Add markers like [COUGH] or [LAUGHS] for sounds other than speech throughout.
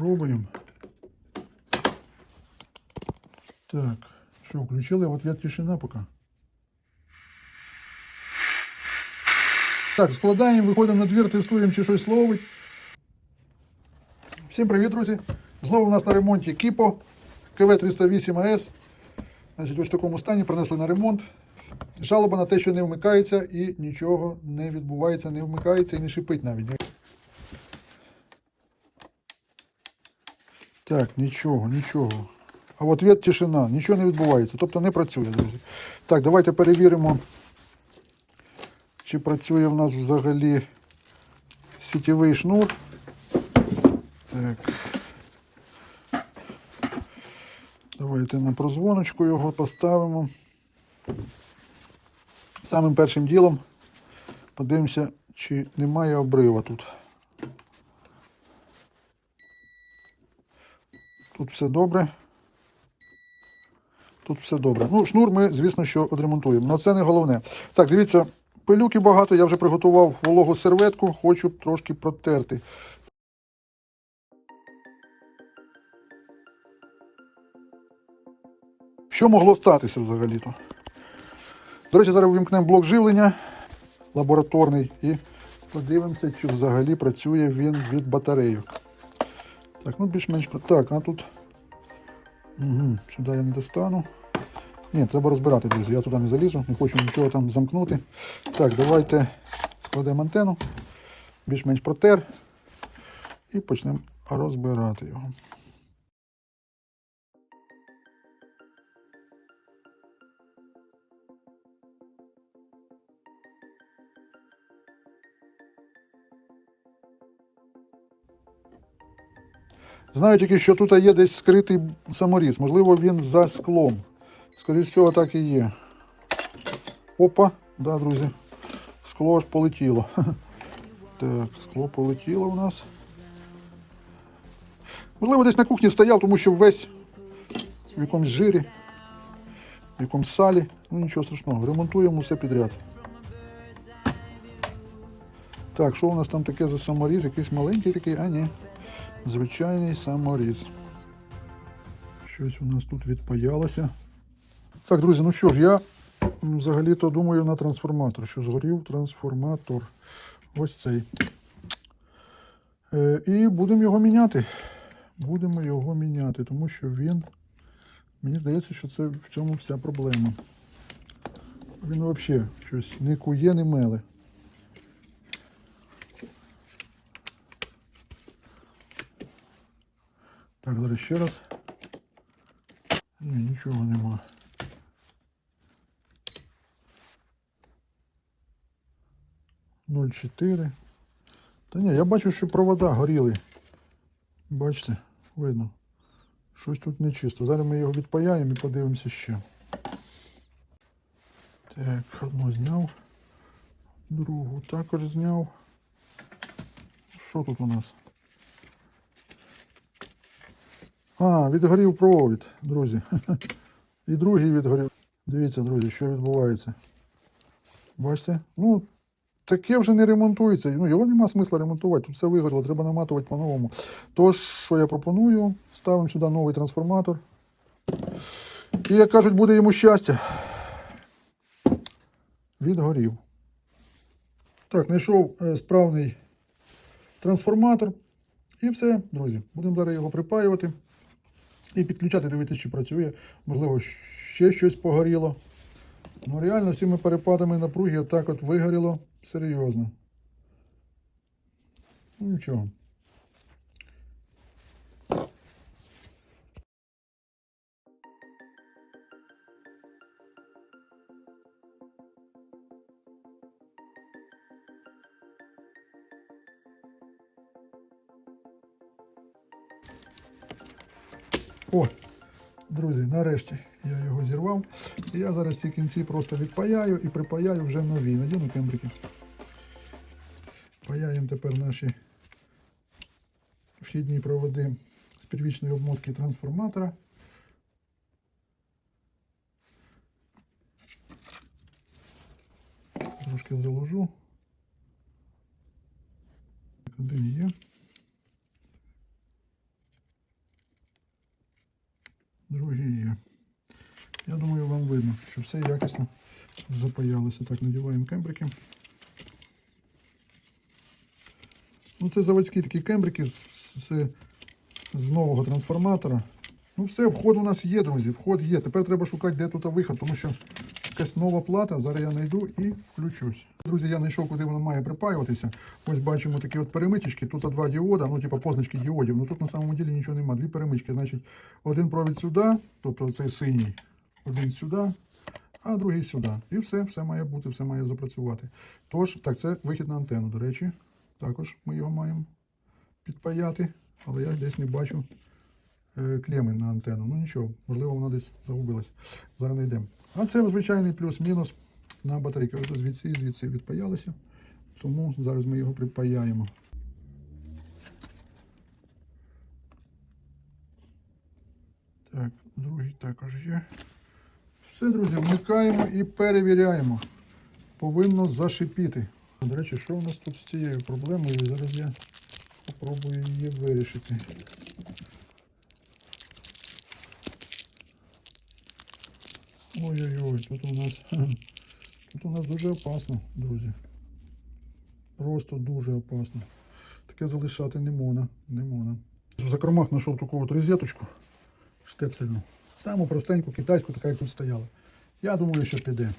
Пробуємо. Так, що, включили ответ тишина поки. Так, складаємо, виходимо на двір, тестуємо, чи щось ловить. Всім привіт, друзі! Знову у нас на ремонті Кіпо КВ-308 АС. Значить, ось в такому стані принесли на ремонт. Жалоба на те, що не вмикається і нічого не відбувається, не вмикається і не шипить навіть. Так, нічого, нічого. А в ответ тишина, нічого не відбувається, тобто не працює, друзі. Так, давайте перевіримо, чи працює в нас взагалі сітєвий шнур. Так. Давайте на прозвоночку його поставимо. Самим першим ділом подивимося, чи немає обрива тут. Тут все добре. Тут все добре. Ну, шнур ми, звісно, що відремонтуємо. Але це не головне. Так, дивіться, пилюки багато, я вже приготував вологу серветку, хочу трошки протерти. Що могло статися взагалі-то? До речі, зараз вимкнемо блок живлення лабораторний і подивимося, чи взагалі працює він від батарейок. Так, ну більш-менш. Так, а тут. Угу, сюди я не достану. Ні, треба розбирати, друзі. Я туди не залізу, не хочу нічого там замкнути. Так, давайте складемо антенну, більш-менш протер і почнемо розбирати його. Знаю тільки, що тут є десь скритий саморіз. Можливо, він за склом. Скоріше всього, так і є. Опа, да, друзі. Скло аж полетіло. [LAUGHS] Так, скло полетіло у нас. Можливо, десь на кухні стояв, тому що весь в якомусь жирі, в якомусь салі. Ну нічого страшного, ремонтуємо все підряд. Так, що у нас там таке за саморіз? Якийсь маленький такий, а ні. Звичайний саморіз. Щось у нас тут відпаялося. Так, друзі, ну що ж, я взагалі-то думаю на трансформатор. Що згорів трансформатор. Ось цей. Е, і будемо його міняти. Будемо його міняти, тому що він. Мені здається, що це в цьому вся проблема. Він взагалі щось не кує, не меле. Так, зараз ще раз. Ні, нічого нема. Ноль чотири. Та ні, я бачу, що провода горіли. Бачите, видно. Щось тут нечисто. Зараз ми його відпаяємо і подивимося ще. Так, одну зняв. Другу також зняв. Що тут у нас? А, відгорів провід, друзі. І другий відгорів. Дивіться, друзі, що відбувається. Бачите? Ну, таке вже не ремонтується. Ну, його нема смисла ремонтувати. Тут все вигоріло, треба наматувати по-новому. Тож, що я пропоную, ставимо сюди новий трансформатор. І, як кажуть, буде йому щастя. Відгорів. Так, знайшов е, справний трансформатор. І все, друзі. Будемо зараз його припаювати і підключати, дивитися, чи працює. Можливо, ще щось погоріло. Ну, реально, цими перепадами напруги отак от вигоріло серйозно. Нічого. О, друзі, нарешті я його зірвав. І я зараз ці кінці просто відпаяю і припаяю вже нові. Надіну кембрики. Паяємо тепер наші вхідні проводи з первічної обмотки трансформатора. Трошки заложу. Так, Один є. Другий є. Я думаю, вам видно, що все якісно запаялося. Так, надіваємо кембрики. Ну, це заводські такі кембрики з, з, з нового трансформатора. Ну, все, вход у нас є, друзі. Вход є. Тепер треба шукати, де тут виход, тому що якась нова плата. Зараз я знайду і включусь. Друзі, я знайшов, куди воно має припаюватися. Ось бачимо такі от перемичечки. Тут два діода, ну, типу позначки діодів. Ну тут на самому ділі нічого немає. Дві перемички. Значить, один провід сюди, тобто цей синій, один сюди, а другий сюди. І все, все має бути, все має запрацювати. Тож, так, це вихід на антенну, до речі. Також ми його маємо підпаяти, але я десь не бачу е, клеми на антенну. Ну нічого, можливо, вона десь загубилась. Зараз знайдемо. А це звичайний плюс-мінус на батарейки. Ось звідси звідси відпаялися. Тому зараз ми його припаяємо. Так, другий також є. Все, друзі, вмикаємо і перевіряємо. Повинно зашипіти. До речі, що у нас тут з цією проблемою? Зараз я спробую її вирішити. Ой-ой-ой, тут у нас тут у нас дуже опасно, друзі. Просто дуже опасно. Таке залишати не можна. Не можна. В закромах знайшов таку от розеточку штепсельну. Саму простеньку китайську, така як тут стояла. Я думаю, що піде.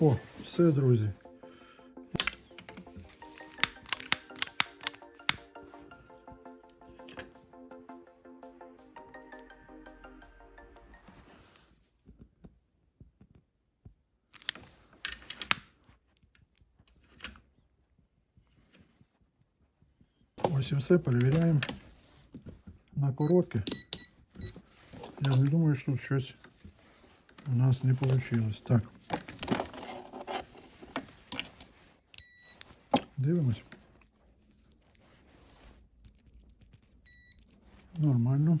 О, все, друзі. Ось і все, перевіряємо на коротке. Я не думаю, що тут щось у нас не вийшло. Так. Дивимось. Нормально.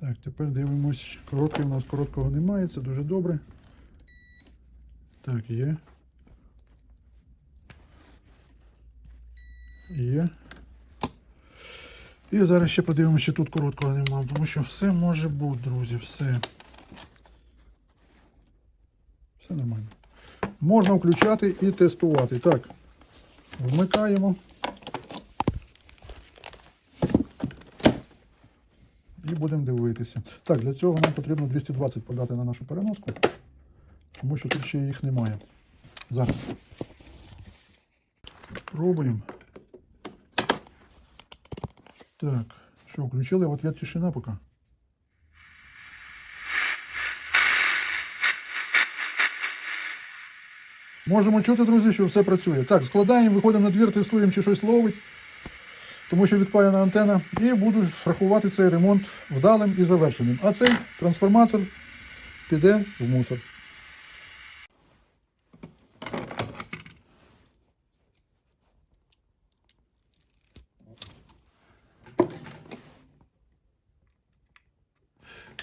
Так, тепер дивимось. Короткий у нас короткого немає, це дуже добре. Так, є. Є. І зараз ще подивимося, чи тут короткого немає, тому що все може бути, друзі, все. Все нормально. Можна включати і тестувати. Так. Вмикаємо. І будемо дивитися. Так, для цього нам потрібно 220 подати на нашу переноску, тому що тут ще їх немає. Зараз. Пробуємо. Так, що, включили ответ тишина поки. Можемо чути, друзі, що все працює. Так, складаємо, виходимо на двір, тестуємо, чи щось ловить, тому що відпаяна антена, і буду рахувати цей ремонт вдалим і завершеним. А цей трансформатор піде в мусор.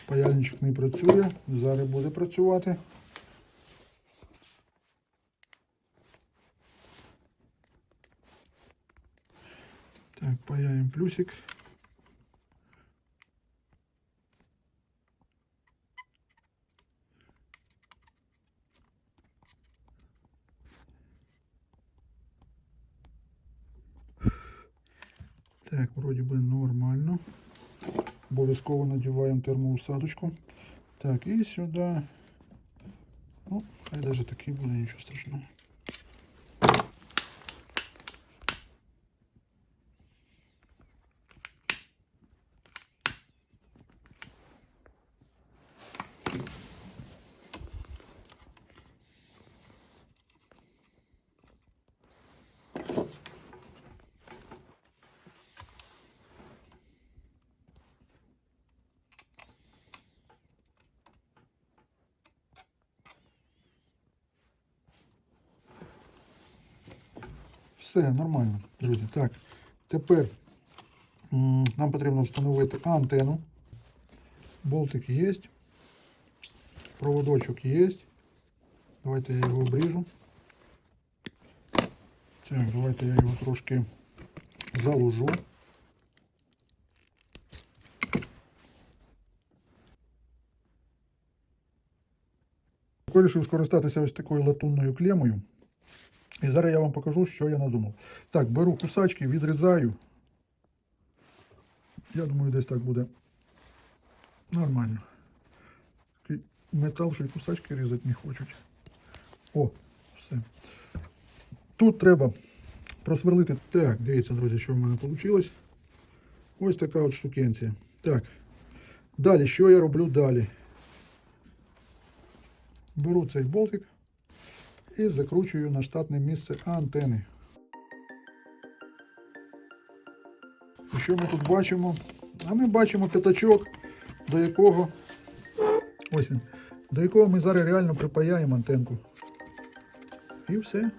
Паяльничок не працює, зараз буде працювати. Так, паяем плюсик. Так, вроді би нормально. Обов'язково надіваємо термоусадочку. Так, і сюди. Ну, хай навіть такий буде, нічого страшного. Все нормально, друзі. Так, тепер нам потрібно встановити антенну. Болтик є. Проводочок є. Давайте я його обріжу. Так, давайте я його трошки заложу. Вирішив скористатися ось такою латунною клемою. І зараз я вам покажу, що я надумав. Так, беру кусачки, відрізаю. Я думаю, десь так буде нормально. Такий метал, що й кусачки різати не хочуть. О, все. Тут треба просверлити. Так, дивіться, друзі, що в мене вийшло. Ось така от штукенція. Так. Далі, що я роблю далі? Беру цей болтик і закручую на штатне місце антени. І що ми тут бачимо? А ми бачимо п'ятачок, до якого ось він, до якого ми зараз реально припаяємо антенку. І все.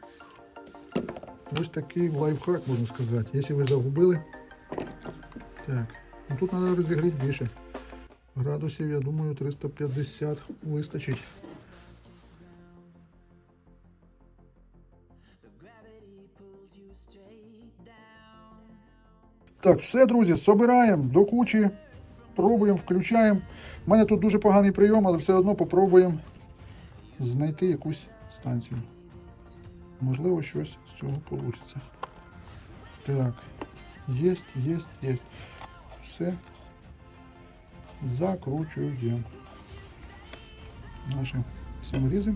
Ось такий лайфхак, можна сказати. Якщо ви загубили. Так, ну тут треба розігріти більше. Градусів, я думаю, 350 вистачить. Так, все, друзі, собираємо до кучі, пробуємо, включаємо. У мене тут дуже поганий прийом, але все одно попробуємо знайти якусь станцію. Можливо, щось з цього вийде. Так, є, є, є. Все. Закручуємо наші саморізи.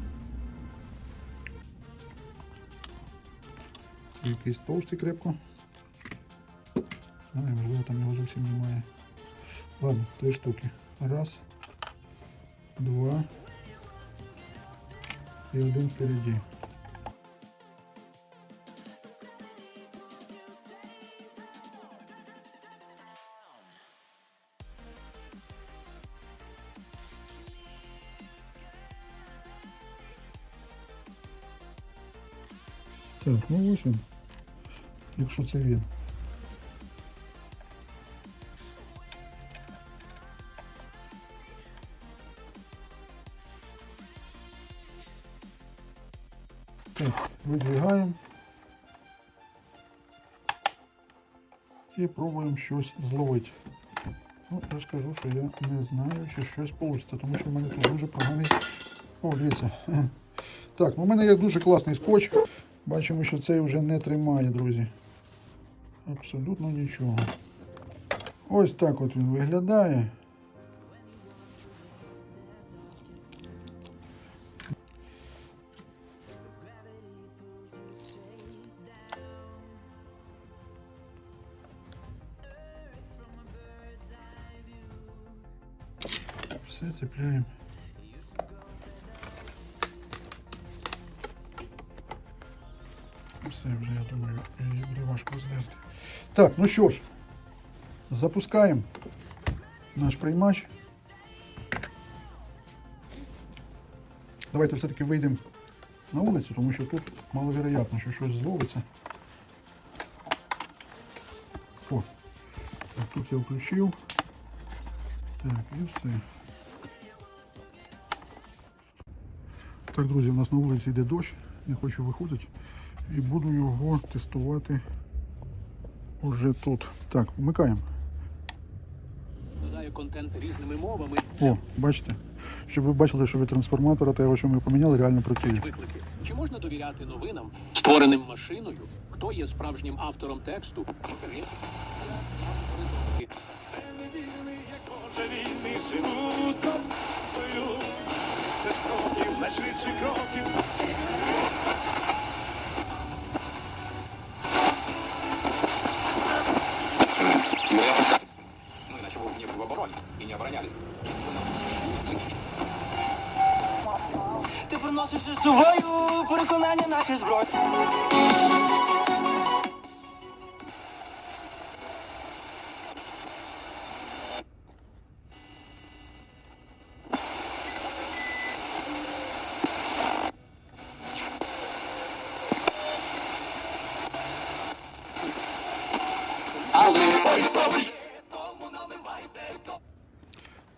Якийсь товстий крепко. Знаю, можливо, там його зовсім немає. Ладно, три штуки. Раз, два і один впереді. Так, ну ось він. Якщо це він. Так, видвигаємо. І пробуємо щось зловити. Ну, я ж кажу, що я не знаю, чи щось вийде, тому що в мене тут дуже поганий. О, дивіться. Так, ну в мене є дуже класний скотч. Бачимо, що цей вже не тримає, друзі. Абсолютно нічого. Ось так от він виглядає. Все цепляємо. Все вже, я думаю, її буде важко здерти. Так, ну що ж, запускаємо наш приймач. Давайте все-таки вийдемо на вулицю, тому що тут маловероятно, що щось зловиться. О, тут я включив. Так, і все. Так, друзі, у нас на вулиці йде дощ, не хочу виходити. І буду його тестувати уже тут. Так, вмикаємо. Додає контент різними мовами, О, бачите? Щоб ви бачили, що від трансформатора того, що ми поміняли, реально працює. виклики. Чи можна довіряти новинам, створеним машиною? Хто є справжнім автором тексту? Це кроків, найшвидші кроків.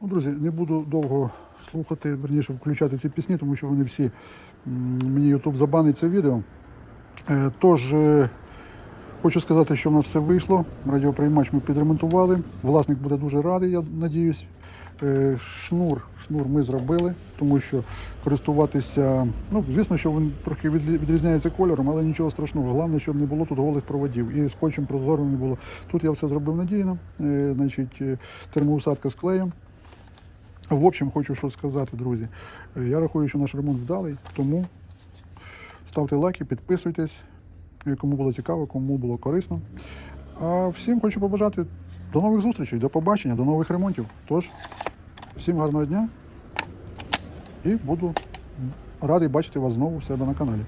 Ну, Друзі, не буду довго слухати, верніше включати ці пісні, тому що вони всі мені YouTube забанить це відео. Е, тож, е, хочу сказати, що в нас все вийшло. Радіоприймач ми підремонтували. Власник буде дуже радий, я надіюсь. Е, Шнур, шнур ми зробили, тому що користуватися, ну звісно, що він трохи відрізняється кольором, але нічого страшного. Головне, щоб не було тут голих проводів і скотчем прозорим не було. Тут я все зробив надійно. Е, Значить, е, термоусадка з клеєм. В общем, хочу що сказати, друзі. Я рахую, що наш ремонт вдалий, тому ставте лайки, підписуйтесь, кому було цікаво, кому було корисно. А всім хочу побажати до нових зустрічей, до побачення, до нових ремонтів. Тож, всім гарного дня і буду радий бачити вас знову у себе на каналі.